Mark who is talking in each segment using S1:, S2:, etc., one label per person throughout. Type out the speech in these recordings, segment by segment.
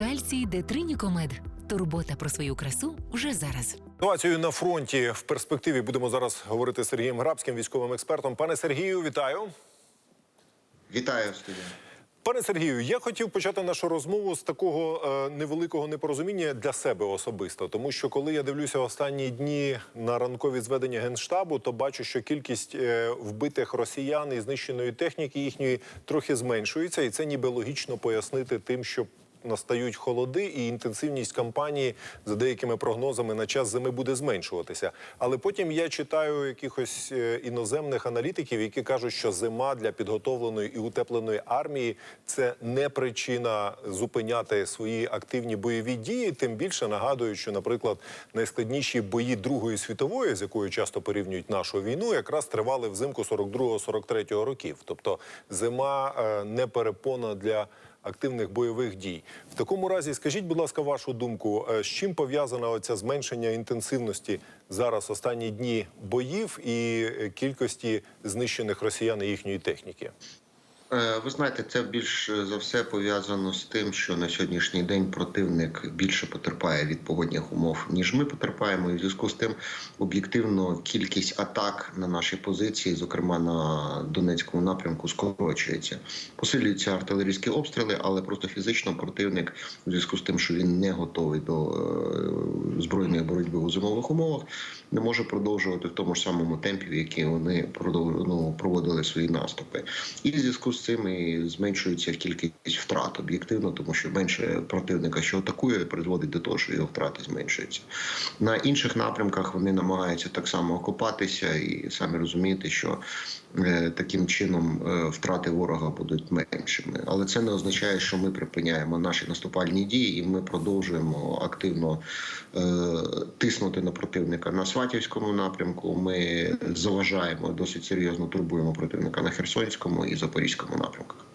S1: Кальцій Детринікомед. Турбота про свою красу вже зараз.
S2: Ситуацію на фронті в перспективі будемо зараз говорити з Сергієм Грабським, військовим експертом. Пане Сергію, вітаю.
S3: Вітаю студію.
S2: Пане Сергію, я хотів почати нашу розмову з такого е, невеликого непорозуміння для себе особисто, тому що коли я дивлюся останні дні на ранкові зведення генштабу, то бачу, що кількість е, вбитих росіян і знищеної техніки їхньої трохи зменшується, і це ніби логічно пояснити тим, що настають холоди, і інтенсивність кампанії за деякими прогнозами на час зими буде зменшуватися. Але потім я читаю якихось е, іноземних аналітиків, які кажуть, що зима для підготовленої і утепленої армії це не причина зупиняти свої активні бойові дії. Тим більше нагадують, що, наприклад, найскладніші бої Другої світової, з якою часто порівнюють нашу війну, якраз тривали взимку 42-43 років. Тобто зима е, не перепона для активних бойових дій. В такому разі, скажіть, будь ласка, вашу думку, е, з чим пов'язано оце зменшення інтенсивності зараз останні дні боїв і е, кількості знищених росіян і їхньої техніки?
S3: Е, Ви знаєте, це більш за все пов'язано з тим, що на сьогоднішній день противник більше потерпає від погодних умов, ніж ми потерпаємо. І в зв'язку з тим об'єктивно кількість атак на наші позиції, зокрема на Донецькому напрямку, скорочується. Посилюються артилерійські обстріли, але просто фізично противник, у зв'язку з тим, що він не готовий до е, збройної боротьби у зимових умовах, не може продовжувати в тому ж самому темпі, в який вони ну, проводили свої наступи. І в зв'язку з цим і зменшується кількість втрат об'єктивно, тому що менше противника, що атакує, призводить до того, що його втрати зменшуються. На інших напрямках вони намагаються так само окопатися і самі розумієте, що таким чином е, втрати ворога будуть меншими. Але це не означає, що ми припиняємо наші наступальні дії, і ми продовжуємо активно е, тиснути на противника на Сватівському напрямку. Ми заважаємо досить серйозно турбуємо противника на Херсонському і Запорізькому напрямках.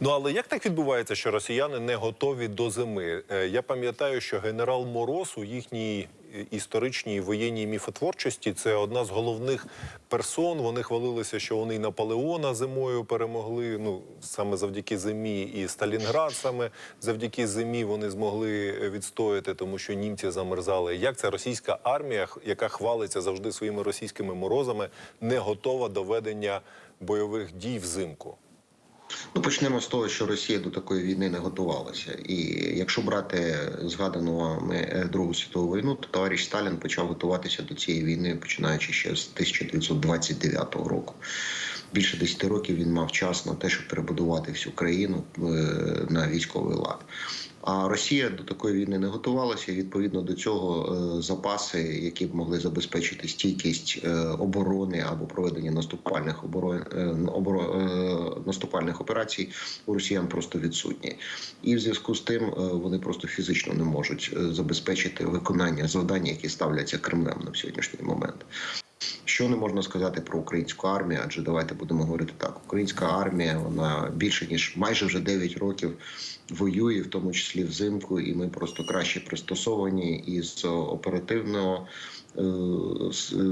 S2: Ну але як так відбувається, що росіяни не готові до зими? Е, Я пам'ятаю, що генерал Мороз у їхній історичній воєнній міфотворчості це одна з головних персон. Вони хвалилися, що вони і Наполеона зимою перемогли. Ну саме завдяки зимі, і Сталінград саме завдяки зимі вони змогли відстояти, тому що німці замерзали. Як ця російська армія, яка хвалиться завжди своїми російськими морозами, не готова до ведення бойових дій взимку?
S3: Ну, почнемо з того, що Росія до такої війни не готувалася. І якщо брати згадану вами е, Другу світову війну, то товариш Сталін почав готуватися до цієї війни, починаючи ще з 1929 року. Більше 10 років він мав час на те, щоб перебудувати всю країну е, на військовий лад. А Росія до такої війни не готувалася. Відповідно до цього е, запаси, які б могли забезпечити стійкість е, оборони або проведення наступальних оборон е, наступальних операцій у росіян просто відсутні. І в зв'язку з тим вони просто фізично не можуть забезпечити виконання завдань, які ставляться Кремлем на сьогоднішній момент. Що не можна сказати про українську армію? Адже давайте будемо говорити так: українська армія вона більше ніж майже вже 9 років воює, в тому числі взимку, і ми просто краще пристосовані із оперативного е,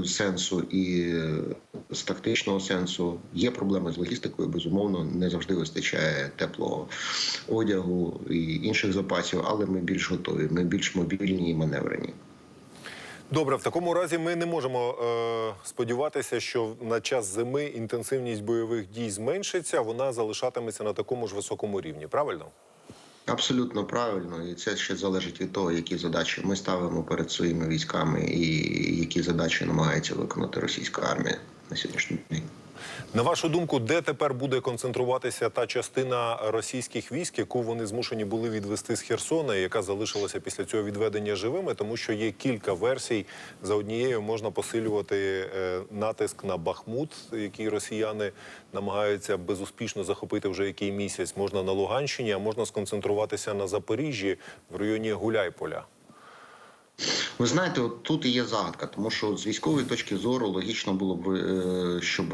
S3: сенсу і е, з тактичного сенсу. Є проблеми з логістикою, безумовно, не завжди вистачає теплого одягу і інших запасів, але ми більш готові, ми більш мобільні і маневрені.
S2: Добре, в такому разі ми не можемо е, сподіватися, що на час зими інтенсивність бойових дій зменшиться, вона залишатиметься на такому ж високому рівні. Правильно?
S3: Абсолютно правильно, і це ще залежить від того, які задачі ми ставимо перед своїми військами, і які задачі намагається виконати російська армія на сьогоднішній день.
S2: На вашу думку, де тепер буде концентруватися та частина російських військ, яку вони змушені були відвести з Херсона, і яка залишилася після цього відведення живими, тому що є кілька версій. За однією можна посилювати е, натиск на Бахмут, який росіяни намагаються безуспішно захопити вже який місяць. Можна на Луганщині, а можна сконцентруватися на Запоріжжі в районі Гуляйполя.
S3: Ви знаєте, от тут і є загадка, тому що з військової точки зору логічно було б, е, щоб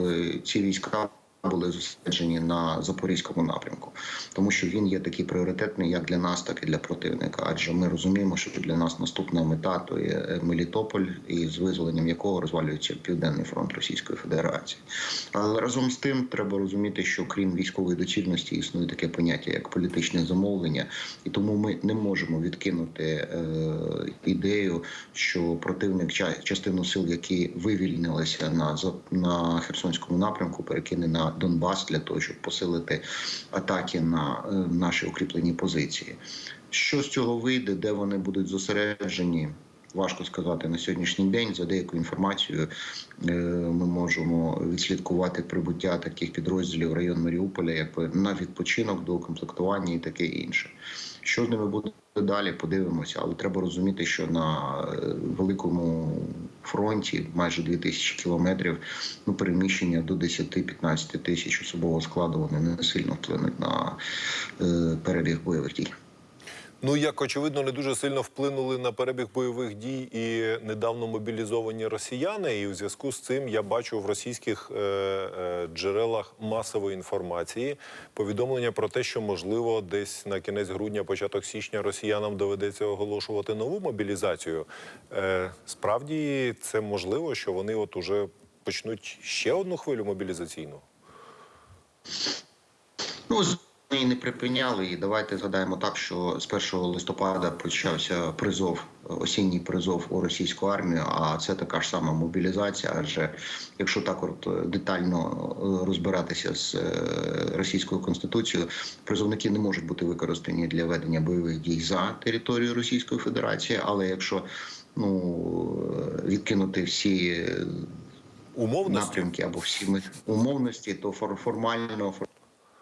S3: ці війська були зосереджені на запорізькому напрямку, тому що він є такий пріоритетний як для нас, так і для противника. Адже ми розуміємо, що для нас наступна мета то є Мелітополь, і з визволенням якого розвалюється південний фронт Російської Федерації. Але разом з тим треба розуміти, що крім військової доцільності існує таке поняття як політичне замовлення, і тому ми не можемо відкинути е, ідею, що противник ча- частину сил, які вивільнилися на на Херсонському напрямку, перекине на Донбас для того, щоб посилити атаки на е, наші укріплені позиції. Що з цього вийде, де вони будуть зосереджені? Важко сказати на сьогоднішній день. За деякою інформацією е, ми можемо відслідкувати прибуття таких підрозділів в район Маріуполя, якби на відпочинок, до комплектування і таке інше. Що з ними буде далі? Подивимося, але треба розуміти, що на е, великому фронті майже 2000 кілометрів ну переміщення до 10-15 тисяч особового складу вони не сильно вплинуть на е, перебіг бойових дій.
S2: Ну як очевидно, не дуже сильно вплинули на перебіг бойових дій і недавно мобілізовані росіяни. І у зв'язку з цим я бачу в російських е, е, джерелах масової інформації повідомлення про те, що можливо десь на кінець грудня, початок січня росіянам доведеться оголошувати нову мобілізацію. Е, справді це можливо, що вони от уже почнуть ще одну хвилю мобілізаційну.
S3: Ну, ми не припиняли. І давайте згадаємо так, що з 1 листопада почався призов, осінній призов у російську армію. А це така ж сама мобілізація. Адже якщо так от е, детально е, розбиратися з е, російською конституцією, призовники не можуть бути використані для ведення бойових дій за територією Російської Федерації. Але якщо ну відкинути всі
S2: Умовності
S3: напрямки або всі ми- умовності, то фор- формально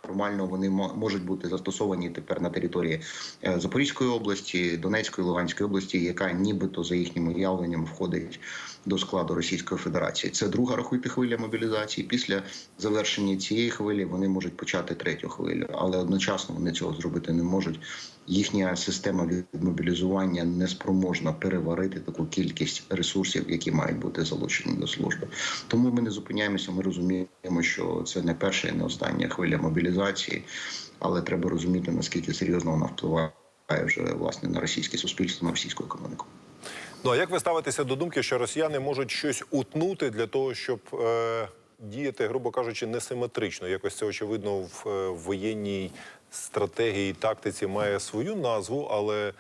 S3: формально вони можуть бути застосовані тепер на території е, Запорізької області, Донецької, Луганської області, яка нібито за їхнім уявленням входить до складу Російської Федерації. Це друга рахуйте хвиля мобілізації. Після завершення цієї хвилі вони можуть почати третю хвилю, але одночасно вони цього зробити не можуть. Їхня система відмобілізування не спроможна переварити таку кількість ресурсів, які мають бути залучені до служби. Тому ми не зупиняємося. Ми розуміємо, що це не перша і не остання хвиля мобілізації, але треба розуміти наскільки серйозно вона впливає вже власне на російське суспільство, на російську економіку.
S2: Ну а як ви ставитеся до думки, що росіяни можуть щось утнути для того, щоб е, діяти, грубо кажучи, несиметрично? Якось це очевидно в е, воєнній стратегії тактиці має свою назву, але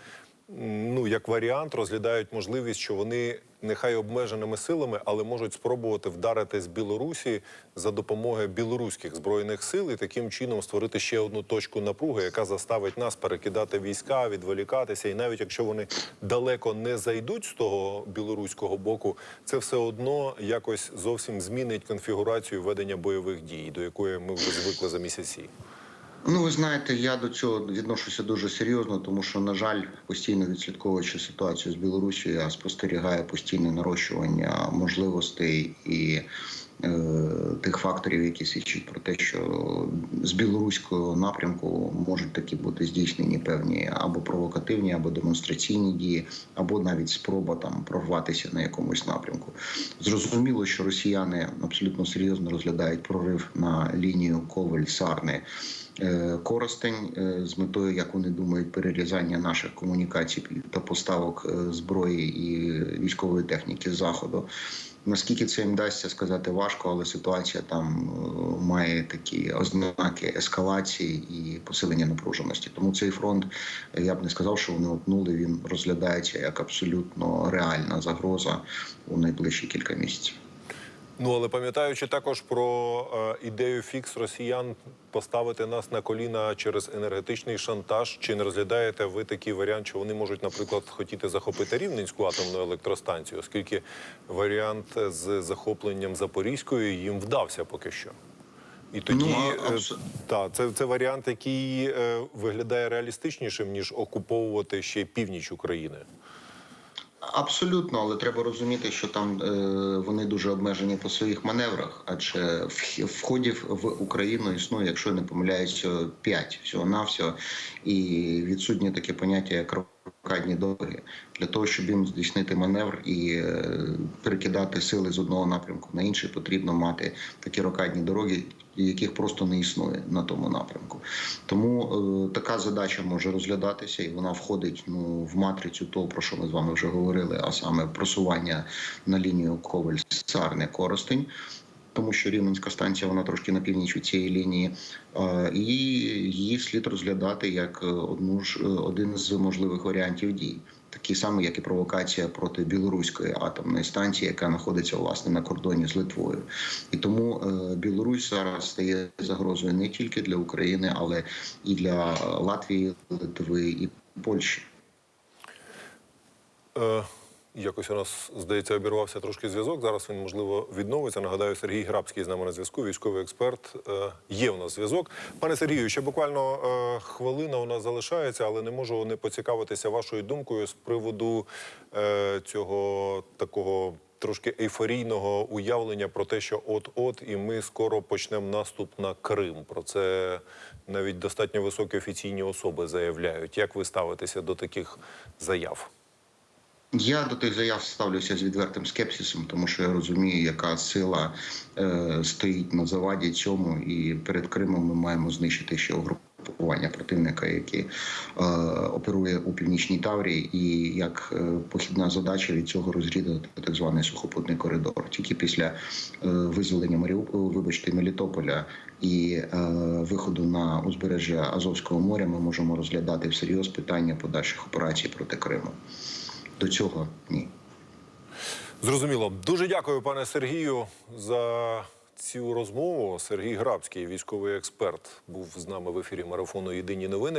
S2: ну як варіант розглядають можливість, що вони нехай обмеженими силами, але можуть спробувати вдарити з Білорусі за допомогою білоруських збройних сил і таким чином створити ще одну точку напруги, яка заставить нас перекидати війська, відволікатися. І навіть якщо вони далеко не зайдуть з того білоруського боку, це все одно якось зовсім змінить конфігурацію ведення бойових дій, до якої ми вже звикли за місяці.
S3: Ну, ви знаєте, я до цього відношуся дуже серйозно, тому що, на жаль, постійно відслідковуючи ситуацію з Білорусі, я спостерігаю постійне нарощування можливостей і тих факторів, які свідчать про те, що з білоруського напрямку можуть такі бути здійснені певні або провокативні, або демонстраційні дії, або навіть спроба там прорватися на якомусь напрямку. Зрозуміло, що росіяни абсолютно серйозно розглядають прорив на лінію Коваль-Сарни. Е, Коростень е, з метою, як вони думають, перерізання наших комунікацій та поставок е, зброї і військової техніки заходу. Наскільки це їм дасться сказати важко, але ситуація там е, має такі ознаки ескалації і посилення напруженості. Тому цей фронт я б не сказав, що вони утнули. Він розглядається як абсолютно реальна загроза у найближчі кілька місяців.
S2: Ну але пам'ятаючи також про е, ідею фікс росіян поставити нас на коліна через енергетичний шантаж, чи не розглядаєте ви такий варіант, що вони можуть, наприклад, хотіти захопити рівненську атомну електростанцію, оскільки варіант з захопленням Запорізької їм вдався поки що. І тоді
S3: Ну,
S2: е, та, це, це варіант, який е, виглядає реалістичнішим ніж окуповувати ще північ України.
S3: Абсолютно, але треба розуміти, що там е, вони дуже обмежені по своїх маневрах, адже вх- входів в Україну існує, якщо не помиляюся, п'ять всього навсього і відсутнє таке поняття як рокадні дороги для того, щоб їм здійснити маневр і е, перекидати сили з одного напрямку на інший, потрібно мати такі рокадні дороги. Яких просто не існує на тому напрямку. Тому е, така задача може розглядатися, і вона входить ну в матрицю того, про що ми з вами вже говорили, а саме просування на лінію коваль сарне коростень тому що Рівненська станція вона трошки на північ від цієї лінії, Е, і її слід розглядати як е, одну ж е, один з можливих варіантів дій. Такий самі, як і провокація проти білоруської атомної станції, яка знаходиться власне на кордоні з Литвою, і тому е, Білорусь зараз стає загрозою не тільки для України, але і для Латвії, Литви і Польщі.
S2: Е, якось у нас, здається, обірвався трошки зв'язок. Зараз він, можливо, відновиться. Нагадаю, Сергій Грабський з нами на зв'язку, військовий експерт. Е, є у нас зв'язок. Пане Сергію, ще буквально е, хвилина у нас залишається, але не можу не поцікавитися вашою думкою з приводу е, цього такого. Трошки ейфорійного уявлення про те, що от-от, і ми скоро почнемо наступ на Крим. Про це навіть достатньо високі офіційні особи заявляють. Як ви ставитеся до таких заяв?
S3: Я до тих заяв ставлюся з відвертим скепсисом, тому що я розумію, яка сила е, стоїть на заваді цьому, і перед Кримом ми маємо знищити ще угрупування противника, який е, оперує у північній Таврії, і як е, похідна задача від цього розрізати так званий сухопутний коридор. Тільки після е, визволення Маріуполя, вибачте, Мелітополя і е, виходу на узбережжя Азовського моря, ми можемо розглядати всерйоз питання подальших операцій проти Криму. До цього ні.
S2: Зрозуміло. Дуже дякую, пане Сергію, за цю розмову. Сергій Грабський, військовий експерт, був з нами в ефірі марафону Єдині новини.